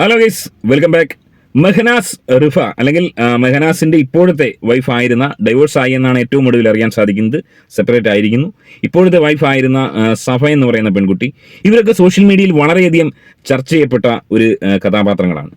Hello guys welcome back Mehnaz Rifa അല്ലെങ്കിൽ മെഹനാസിന്റെ ഇപ്പോഴത്തെ വൈഫ് ആയിരുന്ന ഡൈവോഴ്സ് ആയി എന്നാണ് ഏറ്റവും ഒടുവിൽ അറിയാൻ സാധിക്കുന്നത്. സെപ്പറേറ്റ് ആയിരിക്കുന്നു. ഇപ്പോഴത്തെ വൈഫ് ആയിരുന്ന സഫ എന്ന് പറയുന്ന പെൺകുട്ടി. ഇവരൊക്കെ സോഷ്യൽ മീഡിയയിൽ വളരെയധികം ചർച്ച ചെയ്യപ്പെട്ട ഒരു കഥാപാത്രങ്ങളാണ്.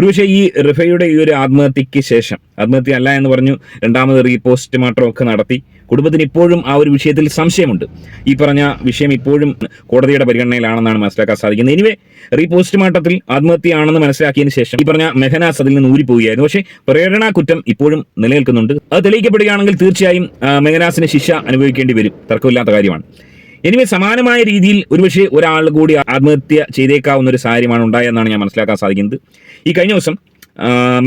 ഒരുപക്ഷെ ഈ റിഫയുടെ ഈ ഒരു ആത്മഹത്യക്ക് ശേഷം ആത്മഹത്യ അല്ല എന്ന് പറഞ്ഞു രണ്ടാമത് റീപോസ്റ്റ്മോർട്ടം ഒക്കെ നടത്തി. കുടുംബത്തിന് ഇപ്പോഴും ആ ഒരു വിഷയത്തിൽ സംശയമുണ്ട്. ഈ പറഞ്ഞ വിഷയം ഇപ്പോഴും കോടതിയുടെ പരിഗണനയിലാണെന്നാണ് മനസ്സിലാക്കാൻ സാധിക്കുന്നത്. എനിവേ റീപോസ്റ്റ്മോർട്ടത്തിൽ ആത്മഹത്യയാണെന്ന് മനസ്സിലാക്കിയതിന് ശേഷം ഈ പറഞ്ഞ മെഹനാസ് അതിൽ നിന്ന് ഊരിപ്പോവുകയായിരുന്നു. പക്ഷേ പ്രേരണാ കുറ്റം ഇപ്പോഴും നിലനിൽക്കുന്നുണ്ട്. അത് തെളിയിക്കപ്പെടുകയാണെങ്കിൽ തീർച്ചയായും മെഹനാസിന് ശിക്ഷ അനുഭവിക്കേണ്ടി വരും. തർക്കമില്ലാത്ത കാര്യമാണ്. എനിവേ സമാനമായ രീതിയിൽ ഒരുപക്ഷെ ഒരാൾ കൂടി ആത്മഹത്യ ചെയ്തേക്കാവുന്ന ഒരു സാഹചര്യമാണ് ഉണ്ടായെന്നാണ് ഞാൻ മനസ്സിലാക്കാൻ സാധിക്കുന്നത്. ഈ കഴിഞ്ഞ ദിവസം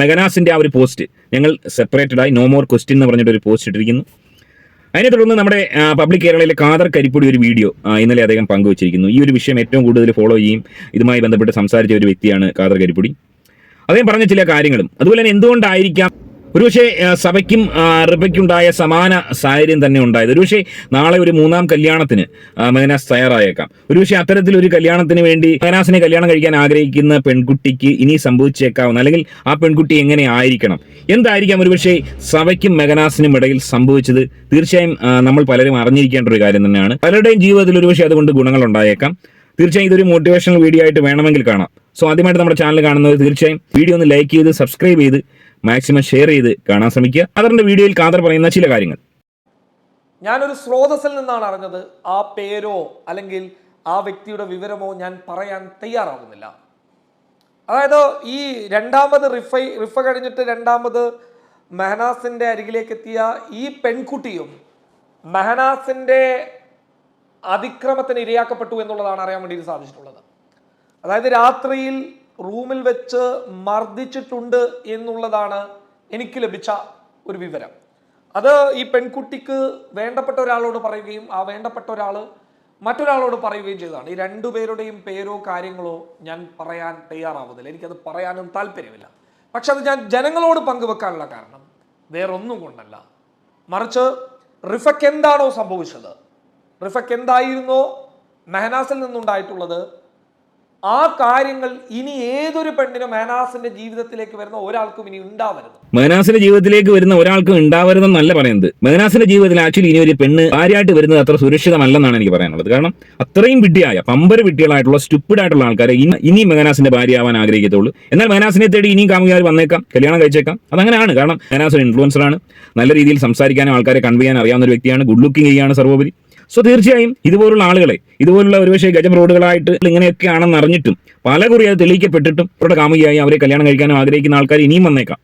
മെഗനാസിന്റെ ആ ഒരു പോസ്റ്റ് ഞങ്ങൾ സെപ്പറേറ്റഡ് ആയി. നോ മോർ ക്വസ്റ്റ്യൻ എന്ന് പറഞ്ഞിട്ട് ഒരു പോസ്റ്റ് ഇട്ടിരിക്കുന്നു. അതിനെ തുടർന്ന് നമ്മുടെ പബ്ലിക് കേരളയിലെ കാദർ കരിപ്പൊടി ഒരു വീഡിയോ ഇന്നലെ അദ്ദേഹം പങ്കുവച്ചിരിക്കുന്നു. ഈ ഒരു വിഷയം ഏറ്റവും കൂടുതൽ ഫോളോ ചെയ്യും ഇതുമായി ബന്ധപ്പെട്ട് സംസാരിച്ച ഒരു വ്യക്തിയാണ് കാദർ കരിപ്പൊടി. അദ്ദേഹം പറഞ്ഞ ചില കാര്യങ്ങളും. അതുപോലെ തന്നെ എന്തുകൊണ്ടായിരിക്കാം ഒരുപക്ഷെ സഭയ്ക്കും റിബയ്ക്കുണ്ടായ സമാന സാഹചര്യം തന്നെ ഉണ്ടായത്. ഒരുപക്ഷെ നാളെ ഒരു മൂന്നാം കല്യാണത്തിന് മേനാസ് തയ്യാറായേക്കാം. ഒരുപക്ഷെ അത്തരത്തിൽ ഒരു കല്യാണത്തിന് വേണ്ടി മെഹനാസിനെ കല്യാണം കഴിക്കാൻ ആഗ്രഹിക്കുന്ന പെൺകുട്ടിക്ക് ഇനി സംഭവിച്ചേക്കാവുന്ന അല്ലെങ്കിൽ ആ പെൺകുട്ടി എങ്ങനെ ആയിരിക്കണം? എന്തായിരിക്കാം ഒരുപക്ഷെ സഭയ്ക്കും മെഗനാസിനും ഇടയിൽ സംഭവിച്ചത്? തീർച്ചയായും നമ്മൾ പലരും അറിഞ്ഞിരിക്കേണ്ട ഒരു കാര്യം തന്നെയാണ്. പലരുടെയും ജീവിതത്തിൽ ഒരുപക്ഷെ അതുകൊണ്ട് ഗുണങ്ങൾ ഉണ്ടായേക്കാം. തീർച്ചയായും ഇതൊരു മോട്ടിവേഷണൽ വീഡിയോ ആയിട്ട് വേണമെങ്കിൽ കാണാം. സോ ആദ്യമായിട്ട് നമ്മുടെ ചാനൽ കാണുന്നത് തീർച്ചയായും വീഡിയോ ഒന്ന് ലൈക്ക് ചെയ്ത് സബ്സ്ക്രൈബ് ചെയ്ത് മാക്സിമം ഷെയർ ചെയ്ത് കാണാൻ ശ്രമിക്കുക. അതറിന്റെ വീഡിയോയിൽ കാതർ പറയുന്ന ചില കാര്യങ്ങൾ. ഞാനൊരു സ്രോതസ്സിൽ നിന്നാണ് അറിഞ്ഞത്. ആ പേരോ അല്ലെങ്കിൽ ആ വ്യക്തിയുടെ വിവരമോ ഞാൻ പറയാൻ തയ്യാറാകുന്നില്ല അതായത് ഈ രണ്ടാമത് റിഫൈ റിഫ കഴിഞ്ഞിട്ട് രണ്ടാമത് മെഹനാസിന്റെ അരികിലേക്ക് എത്തിയ ഈ പെൺകുട്ടിയും മെഹനാസിന്റെ അതിക്രമത്തിന് ഇരയാക്കപ്പെട്ടു എന്നുള്ളതാണ് അറിയാൻ വേണ്ടി സാധിച്ചിട്ടുള്ളത്. അതായത് രാത്രിയിൽ റൂമിൽ വെച്ച് മർദ്ദിച്ചിട്ടുണ്ട് എന്നുള്ളതാണ് എനിക്ക് ലഭിച്ച ഒരു വിവരം. അത് ഈ പെൺകുട്ടിക്ക് വേണ്ടപ്പെട്ട ഒരാളോട് പറയുകയും ആ വേണ്ടപ്പെട്ട ഒരാൾ മറ്റൊരാളോട് പറയുകയും ചെയ്തതാണ്. ഈ രണ്ടുപേരുടെയും പേരോ കാര്യങ്ങളോ ഞാൻ പറയാൻ തയ്യാറാവുന്നില്ല. എനിക്കത് പറയാനും താല്പര്യമില്ല. പക്ഷെ അത് ഞാൻ ജനങ്ങളോട് പങ്കുവെക്കാനുള്ള കാരണം വേറൊന്നും കൊണ്ടല്ല. മറിച്ച് റിഫക്ക് എന്താണോ സംഭവിച്ചത്? റിഫക്ക് എന്തായിരുന്നോ? മെഹനാസിൽ നിന്നുണ്ടായിട്ടുള്ളത് ആ കാര്യങ്ങൾ ഇനി ഏതൊരു പെണ്ണിനും മേനാസിന്റെ ജീവിതത്തിലേക്ക് വരുന്ന ഒരാൾക്കും ഇനി ഉണ്ടാവരുത്. മേനാസിന്റെ ജീവിതത്തിലേക്ക് വരുന്ന ഒരാൾക്കും ഉണ്ടാവരുതെന്നല്ല പറയുന്നത്. മേനാസിന്റെ ജീവിതത്തിൽ ആക്ച്വലി ഇനി ഒരു പെണ്ണ് ഭാര്യയായിട്ട് വരുന്നത് അത്ര സുരക്ഷിതമല്ലെന്നാണ് എനിക്ക് പറയാനുള്ളത്. കാരണം അത്രയും വിട്ടിയായ പമ്പര വിട്ടികളായിട്ടുള്ള സ്റ്റുപ്പിഡ് ആയിട്ടുള്ള ആൾക്കാരെ ഇനി ഭാര്യ ആവാൻ ആഗ്രഹിക്കത്തുള്ളൂ. എന്നാൽ മേനാസിനെ തേടി ഇനിയും കാമുകാർ വന്നേക്കാം കല്യാണം കഴിച്ചേക്കാം. അതങ്ങനെയാണ്. കാരണം മേനാസ് ഒരു ഇൻഫ്ലുവൻസറാണ് നല്ല രീതിയിൽ സംസാരിക്കാനും ആൾക്കാരെ കൺവേ ചെയ്യാൻ അറിയാവുന്ന ഒരു വ്യക്തിയാണ്. ഗുഡ് ലുക്കിംഗ് ചെയ്യാണ് സർവോപരി. സോ തീർച്ചയായും ഇതുപോലുള്ള ആളുകളെ ഇതുപോലുള്ള ഒരുപക്ഷെ ഗജം റോഡുകളായിട്ട് ഇങ്ങനെയൊക്കെയാണെന്ന് അറിഞ്ഞിട്ടും പല കുറി അത് തെളിയിക്കപ്പെട്ടിട്ടും അവരുടെ കാമുകിയായി അവരെ കല്യാണം കഴിക്കാനും ആഗ്രഹിക്കുന്ന ആൾക്കാർ ഇനിയും വന്നേക്കാം.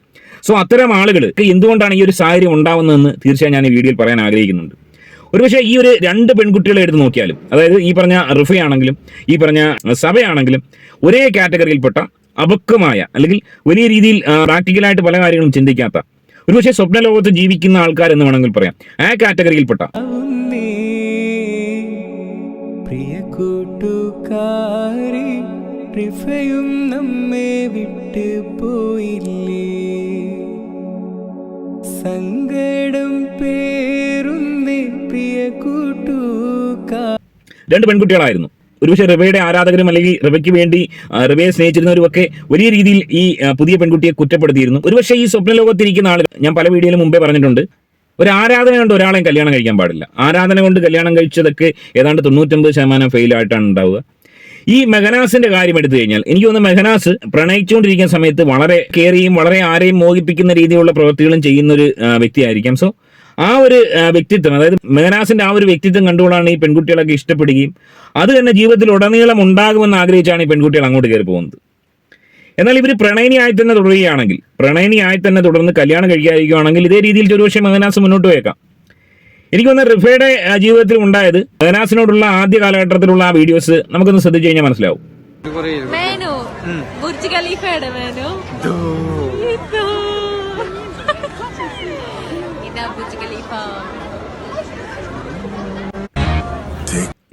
സോ അത്തരം ആളുകൾ എന്തുകൊണ്ടാണ് ഈ ഒരു സാഹചര്യം ഉണ്ടാവുന്നതെന്ന് തീർച്ചയായും ഞാൻ ഈ വീഡിയോയിൽ പറയാൻ ആഗ്രഹിക്കുന്നുണ്ട്. ഒരുപക്ഷെ ഈ ഒരു രണ്ട് പെൺകുട്ടികളെ എടുത്ത് നോക്കിയാലും അതായത് ഈ പറഞ്ഞ റിഫയാണെങ്കിലും ഈ പറഞ്ഞ സഭയാണെങ്കിലും ഒരേ കാറ്റഗറിയിൽപ്പെട്ട അപക്വമായ അല്ലെങ്കിൽ വലിയ രീതിയിൽ പ്രാക്ടിക്കലായിട്ട് പല കാര്യങ്ങളും ചിന്തിക്കാത്ത ഒരുപക്ഷെ സ്വപ്ന ലോകത്ത് ജീവിക്കുന്ന ആൾക്കാരെന്ന് വേണമെങ്കിൽ പറയാം. ആ കാറ്റഗറിയിൽപ്പെട്ട കൂട്ടുകാരി റിഫയും നമ്മെ വിട്ട് പോയില്ലേ? സങ്കടം പേരുന്നേ പ്രിയ കൂട്ടുകാർ രണ്ട് പെൺകുട്ടികളായിരുന്നു. ഒരുപക്ഷെ റിവയുടെ ആരാധകരും അല്ലെങ്കിൽ റിവയ്ക്ക് വേണ്ടി ആ, റിവയെ സ്നേഹിച്ചിരുന്നവരും ഒക്കെ വലിയ രീതിയിൽ ഈ പുതിയ പെൺകുട്ടിയെ കുറ്റപ്പെടുത്തിയിരുന്നു. ഒരുപക്ഷെ ഈ സ്വപ്ന ലോകത്തിരിക്കുന്ന ആളുകൾ ഞാൻ പല വീഡിയോയിലും മുമ്പേ പറഞ്ഞിട്ടുണ്ട്. ഒരു ആരാധന കൊണ്ട് ഒരാളെയും കല്യാണം കഴിക്കാൻ പാടില്ല. ആരാധന കൊണ്ട് കല്യാണം കഴിച്ചതൊക്കെ ഏതാണ്ട് തൊണ്ണൂറ്റൊമ്പത് ശതമാനം ഫെയിലായിട്ടാണ് ഉണ്ടാവുക. ഈ മെഹനാസിന്റെ കാര്യം എടുത്തു കഴിഞ്ഞാൽ എനിക്ക് തോന്നുന്നു മെഹനാസ് പ്രണയിച്ചുകൊണ്ടിരിക്കുന്ന സമയത്ത് വളരെ കെയറിയും വളരെ ആരെയും മോഹിപ്പിക്കുന്ന രീതിയിലുള്ള പ്രവൃത്തികളും ചെയ്യുന്ന ഒരു വ്യക്തിയായിരിക്കാം. സോ ആ ഒരു വ്യക്തിത്വം അതായത് മെഹനാസിന്റെ ആ ഒരു വ്യക്തിത്വം കണ്ടുകൊണ്ടാണ് ഈ പെൺകുട്ടികളൊക്കെ ഇഷ്ടപ്പെടുകയും അത് തന്നെ ജീവിതത്തിൽ ഉടനീളം ഉണ്ടാകുമെന്ന് ആഗ്രഹിച്ചാണ് ഈ പെൺകുട്ടികൾ അങ്ങോട്ട് കയറി പോകുന്നത്. എന്നാൽ ഇവർ പ്രണയിനിയായി തന്നെ തുടരുകയാണെങ്കിൽ പ്രണയിനിയായി തന്നെ തുടർന്ന് കല്യാണം കഴിക്കാതിരിക്കുകയാണെങ്കിൽ ഇതേ രീതിയിൽ ഒരുപക്ഷെ മെഹനാസ് മുന്നോട്ട് പോയേക്കാം. എനിക്ക് വന്ന റിഫയുടെ ജീവിതത്തിൽ ഉണ്ടായത് മെഹനാസിനോടുള്ള ആദ്യ കാലഘട്ടത്തിലുള്ള ആ വീഡിയോസ് നമുക്കൊന്ന് ശ്രദ്ധിച്ചു കഴിഞ്ഞാൽ മനസ്സിലാവും. മേനു ബുർജ് ഖലീഫ.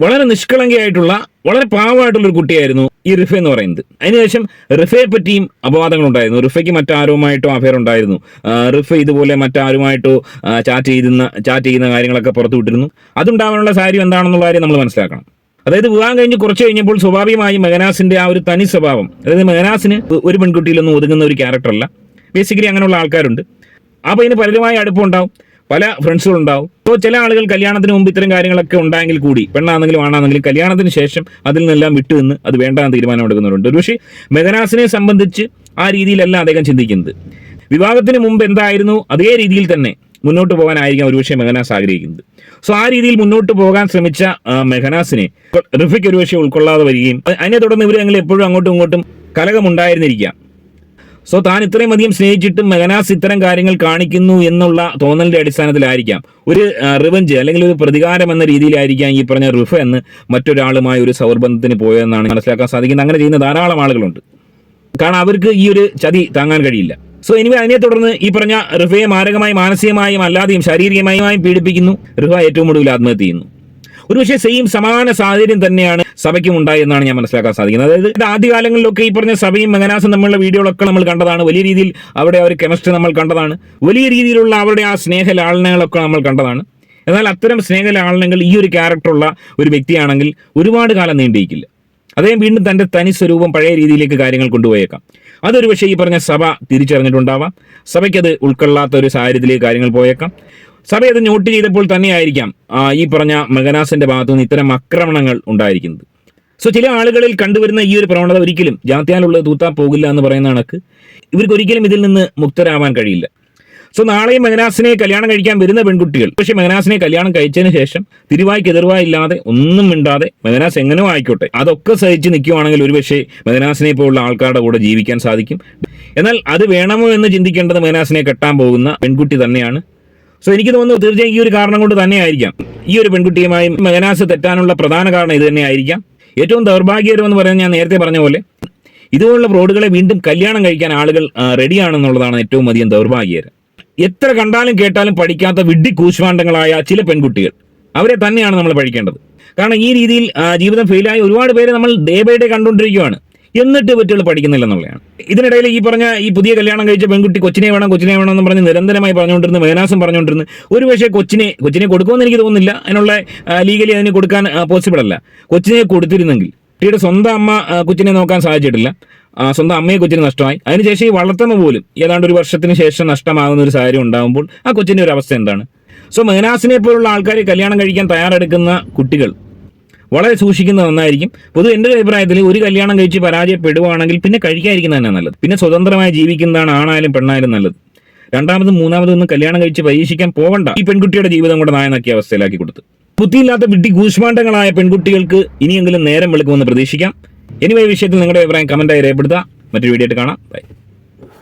വളരെ നിഷ്കളങ്കയായിട്ടുള്ള വളരെ പാവമായിട്ടുള്ള ഒരു കുട്ടിയായിരുന്നു ഈ റിഫ എന്ന് പറയുന്നത്. അതിനുശേഷം റിഫയെ പറ്റിയും അപവാദങ്ങൾ ഉണ്ടായിരുന്നു റിഫയ്ക്ക് മറ്റാരുമായിട്ടോ അഫയർ ഉണ്ടായിരുന്നു. റിഫ ഇതുപോലെ മറ്റാരുമായിട്ടോ ചാറ്റ് ചെയ്യുന്ന ചാറ്റ് ചെയ്യുന്ന കാര്യങ്ങളൊക്കെ പുറത്തു വിട്ടിരുന്നു. അതുണ്ടാവാനുള്ള സാരി എന്താണെന്നുള്ള കാര്യം നമ്മൾ മനസ്സിലാക്കണം. അതായത് വിവാഹം കഴിഞ്ഞ് കുറച്ച് കഴിഞ്ഞപ്പോൾ സ്വാഭാവികമായും മെഹനാസിന്റെ ആ ഒരു തനി സ്വഭാവം അതായത് മെഹനാസിന് ഒരു പെൺകുട്ടിയിലൊന്നും ഒതുങ്ങുന്ന ഒരു ക്യാരക്ടറല്ല ബേസിക്കലി അങ്ങനെയുള്ള ആൾക്കാരുണ്ട്. അപ്പോൾ ഇതിന് അടുപ്പം അടുപ്പമുണ്ടാവും. പല ഫ്രണ്ട്സുകളുണ്ടാവും. ഇപ്പോൾ ചില ആളുകൾ കല്യാണത്തിന് മുമ്പ് ഇത്തരം കാര്യങ്ങളൊക്കെ ഉണ്ടായെങ്കിൽ കൂടി പെണ്ണാണെങ്കിലും ആണാണെങ്കിലും കല്യാണത്തിന് ശേഷം അതിൽ നിന്നെല്ലാം വിട്ടുനിന്ന് അത് വേണ്ടാന്ന് തീരുമാനം എടുക്കുന്നവരുണ്ട് പക്ഷേ മെഗനാസിനെ സംബന്ധിച്ച് ആ രീതിയിലല്ല അദ്ദേഹം ചിന്തിക്കുന്നത്. വിവാഹത്തിന് മുമ്പ് എന്തായിരുന്നു? അതേ രീതിയിൽ തന്നെ മുന്നോട്ട് പോകാനായിരിക്കാം ഒരുപക്ഷെ മെഹനാസ് ആഗ്രഹിക്കുന്നത്. സോ ആ രീതിയിൽ മുന്നോട്ട് പോകാൻ ശ്രമിച്ച മെഹനാസിനെ റിഫിക്ക് ഒരുപക്ഷെ ഉൾക്കൊള്ളാതെ വരികയും അതിനെ തുടർന്ന് ഇവർ ഞങ്ങൾ എപ്പോഴും അങ്ങോട്ടും ഇങ്ങോട്ടും കലകമുണ്ടായിരുന്നിരിക്കാം സോ താൻ ഇത്രയും അധികം സ്നേഹിച്ചിട്ടും മെഗനാസ് ഇത്തരം കാര്യങ്ങൾ കാണിക്കുന്നു എന്നുള്ള തോന്നലിന്റെ അടിസ്ഥാനത്തിലായിരിക്കാം. ഒരു റിവഞ്ച് അല്ലെങ്കിൽ ഒരു പ്രതികാരം എന്ന രീതിയിലായിരിക്കാം ഈ പറഞ്ഞ റിഫ എന്ന് മറ്റൊരാളുമായി ഒരു സൗഹൃദത്തിന് പോയതെന്നാണ് മനസ്സിലാക്കാൻ സാധിക്കുന്നത്. അങ്ങനെ ചെയ്യുന്ന ധാരാളം ആളുകളുണ്ട്. കാരണം അവർക്ക് ഈ ഒരു ചതി താങ്ങാൻ കഴിയില്ല. സോ ഇനി അതിനെ തുടർന്ന് ഈ പറഞ്ഞ റിഫയെ മാരകമായി മാനസികമായും അല്ലാതെയും ശാരീരികമായും പീഡിപ്പിക്കുന്നു. റിഫ ഏറ്റവും ഒടുവിൽ ആത്മഹത്യ ചെയ്യുന്നു. ഒരുപക്ഷെ സെയിം സമാന സാഹചര്യം തന്നെയാണ് സഭയ്ക്കും ഉണ്ടായെന്നാണ് ഞാൻ മനസ്സിലാക്കാൻ സാധിക്കുന്നത്. അതായത് ആദ്യകാലങ്ങളിലൊക്കെ ഈ പറഞ്ഞ സഭയും മെഗനാസും തമ്മിലുള്ള വീഡിയോകളൊക്കെ നമ്മൾ കണ്ടതാണ്. വലിയ രീതിയിൽ അവിടെ അവർ കെമിസ്ട്രി നമ്മൾ കണ്ടതാണ്. വലിയ രീതിയിലുള്ള അവരുടെ ആ സ്നേഹ ലാളനകളൊക്കെ നമ്മൾ കണ്ടതാണ്. എന്നാൽ അത്തരം സ്നേഹ ലാളനകൾ ഈ ഒരു ക്യാരക്ടറുള്ള ഒരു വ്യക്തിയാണെങ്കിൽ ഒരുപാട് കാലം നീണ്ടിരിക്കില്ല. അദ്ദേഹം വീണ്ടും തന്റെ തനി സ്വരൂപം പഴയ രീതിയിലേക്ക് കാര്യങ്ങൾ കൊണ്ടുപോയേക്കാം. അതൊരു പക്ഷേ ഈ പറഞ്ഞ സഭ തിരിച്ചറിഞ്ഞിട്ടുണ്ടാവാം. സഭയ്ക്കത് ഉൾക്കൊള്ളാത്ത ഒരു സാഹചര്യത്തിലേക്ക് കാര്യങ്ങൾ പോയേക്കാം. സഭ അത് നോട്ട് ചെയ്തപ്പോൾ തന്നെയായിരിക്കാം ഈ പറഞ്ഞ മെഗനാസിന്റെ ഭാഗത്തു നിന്ന് ഇത്തരം ആക്രമണങ്ങൾ ഉണ്ടായിരിക്കുന്നത്. സോ ചില ആളുകളിൽ കണ്ടുവരുന്ന ഈ ഒരു പ്രവണത ഒരിക്കലും ജാത്യാലുള്ളത് തൂത്താൻ പോകില്ല എന്ന് പറയുന്ന കണക്ക് ഇവർക്ക് ഒരിക്കലും ഇതിൽ നിന്ന് മുക്തരാവാൻ കഴിയില്ല. സോ നാളെയും മഗനാസിനെ കല്യാണം കഴിക്കാൻ വരുന്ന പെൺകുട്ടികൾ പക്ഷെ മഗനാസിനെ കല്യാണം കഴിച്ചതിന് ശേഷം തിരുവായ്ക്ക് എതിർവായില്ലാതെ ഒന്നും മിണ്ടാതെ മഗനാസ് എങ്ങനെയോ ആയിക്കോട്ടെ അതൊക്കെ സഹിച്ച് നിൽക്കുവാണെങ്കിൽ ഒരുപക്ഷെ മഗനാസിനെ പോലുള്ള ആൾക്കാരുടെ കൂടെ ജീവിക്കാൻ സാധിക്കും. എന്നാൽ അത് വേണമോ എന്ന് ചിന്തിക്കേണ്ടത് മഗനാസിനെ കെട്ടാൻ പോകുന്ന പെൺകുട്ടി തന്നെയാണ്. സോ എനിക്ക് തോന്നുന്നു തീർച്ചയായും ഈ ഒരു കാരണം കൊണ്ട് തന്നെയായിരിക്കാം. ഈ ഒരു പെൺകുട്ടിയുമായി മെഹനാസ് തെറ്റാനുള്ള പ്രധാന കാരണം ഇത് തന്നെയായിരിക്കാം. ഏറ്റവും ദൗർഭാഗ്യകരമെന്ന് പറയുന്നത് ഞാൻ നേരത്തെ പറഞ്ഞ പോലെ ഇതുപോലുള്ള ഫ്രോഡുകളെ വീണ്ടും കല്യാണം കഴിക്കാൻ ആളുകൾ റെഡിയാണെന്നുള്ളതാണ് ഏറ്റവും അധികം ദൗർഭാഗ്യകരം. എത്ര കണ്ടാലും കേട്ടാലും പഠിക്കാത്ത വിഡ്ഢി കൂശ്വാണ്ടങ്ങളായ ചില പെൺകുട്ടികൾ അവരെ തന്നെയാണ് നമ്മൾ പഠിക്കേണ്ടത്. കാരണം ഈ രീതിയിൽ ജീവിതം ഫെയിലായ ഒരുപാട് പേരെ നമ്മൾ ഡേ കണ്ടുകൊണ്ടിരിക്കുകയാണ്. എന്നിട്ട് പറ്റുകൾ പഠിക്കുന്നില്ല എന്നുള്ളതാണ് ഇതിനിടയിൽ ഈ പറഞ്ഞ ഈ പുതിയ കല്യാണം കഴിച്ച പെൺകുട്ടി കൊച്ചിനെ വേണം കൊച്ചിനെ വേണം എന്ന് പറഞ്ഞ് നിരന്തരമായി പറഞ്ഞുകൊണ്ടിരുന്ന മേനാസം പറഞ്ഞുകൊണ്ടിരുന്നു. ഒരു പക്ഷേ കൊച്ചിനെ കൊച്ചിനെ കൊടുക്കുമെന്ന് എനിക്ക് തോന്നുന്നില്ല. അതിനുള്ള ലീഗലി അതിന് കൊടുക്കാൻ പോസിബിൾ അല്ല. കൊച്ചിനെ കൊടുത്തിരുന്നെങ്കിൽ കുട്ടിയുടെ സ്വന്തം അമ്മ കൊച്ചിനെ നോക്കാൻ സാധിച്ചിട്ടില്ല. സ്വന്തം അമ്മയെ കൊച്ചിന് നഷ്ടമായി. അതിനുശേഷം ഈ വളർത്തുന്ന പോലും ഏതാണ്ട് ഒരു വർഷത്തിന് ശേഷം നഷ്ടമാകുന്ന ഒരു സാഹചര്യം ഉണ്ടാകുമ്പോൾ ആ കൊച്ചിന്റെ ഒരു അവസ്ഥ എന്താണ്? സോ മെഹനാസിനെ പോലുള്ള ആൾക്കാർ കല്യാണം കഴിക്കാൻ തയ്യാറെടുക്കുന്ന കുട്ടികൾ വളരെ സൂക്ഷിക്കുന്ന ഒന്നായിരിക്കും പൊതുവെ എന്റെ ഒരു അഭിപ്രായത്തിൽ ഒരു കല്യാണം കഴിച്ച് പരാജയപ്പെടുവാണെങ്കിൽ പിന്നെ കഴിക്കാതിരിക്കുന്നത് തന്നെ നല്ലത്. പിന്നെ സ്വതന്ത്രമായി ജീവിക്കുന്നതാണ് ആണായാലും പെണ്ണായാലും നല്ലത്. രണ്ടാമതും മൂന്നാമതും ഒന്നും കല്യാണം കഴിച്ച് പരീക്ഷിക്കാൻ പോകണ്ട ഈ പെൺകുട്ടിയുടെ ജീവിതം കൂടെ നായനാക്കിയ അവസ്ഥയിലാക്കി കൊടുത്തു. ബുദ്ധിയില്ലാത്ത വിട്ടി കൂശ്മാണ്ഡങ്ങളായ പെൺകുട്ടികൾക്ക് ഇനിയെങ്കിലും നേരം വെളുക്കുമെന്ന് പ്രതീക്ഷിക്കാം. എനിവേ വിഷയത്തിൽ നിങ്ങളുടെ അഭിപ്രായം കമന്റായി രേഖപ്പെടുത്തുക. മറ്റൊരു വീഡിയോ ആയിട്ട് കാണാം. ബൈ